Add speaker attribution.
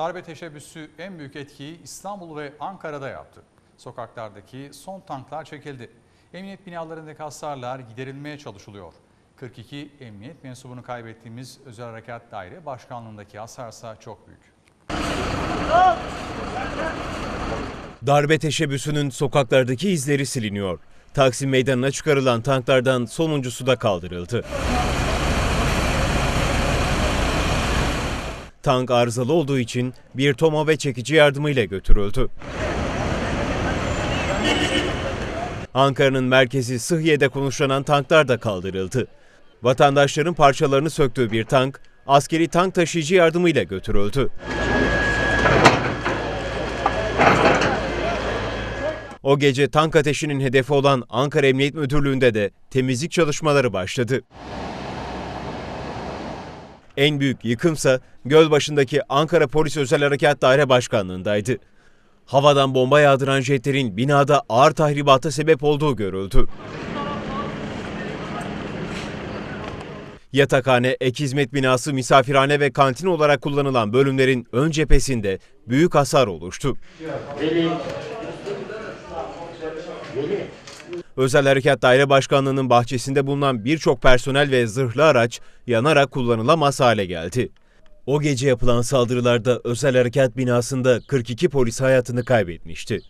Speaker 1: Darbe teşebbüsü en büyük etkiyi İstanbul ve Ankara'da yaptı. Sokaklardaki son tanklar çekildi. Emniyet binalarındaki hasarlar giderilmeye çalışılıyor. 42 emniyet mensubunu kaybettiğimiz Özel Harekat Daire Başkanlığındaki hasarsa çok büyük.
Speaker 2: Darbe teşebbüsünün sokaklardaki izleri siliniyor. Taksim Meydanı'na çıkarılan tanklardan sonuncusu da kaldırıldı. Tank arızalı olduğu için bir toma ve çekici yardımıyla götürüldü. Ankara'nın merkezi Sıhhiye'de konuşlanan tanklar da kaldırıldı. Vatandaşların parçalarını söktüğü bir tank, askeri tank taşıyıcı yardımıyla götürüldü. O gece tank ateşinin hedefi olan Ankara Emniyet Müdürlüğü'nde de temizlik çalışmaları başladı. En büyük yıkımsa Gölbaşı'ndaki Ankara Polis Özel Harekat Daire Başkanlığı'ndaydı. Havadan bomba yağdıran jetlerin binada ağır tahribata sebep olduğu görüldü. Yatakhane, ek hizmet binası, misafirhane ve kantin olarak kullanılan bölümlerin ön cephesinde büyük hasar oluştu. Özel Harekat Daire Başkanlığı'nın bahçesinde bulunan birçok personel ve zırhlı araç yanarak kullanılamaz hale geldi. O gece yapılan saldırılarda Özel Harekat binasında 42 polis hayatını kaybetmişti.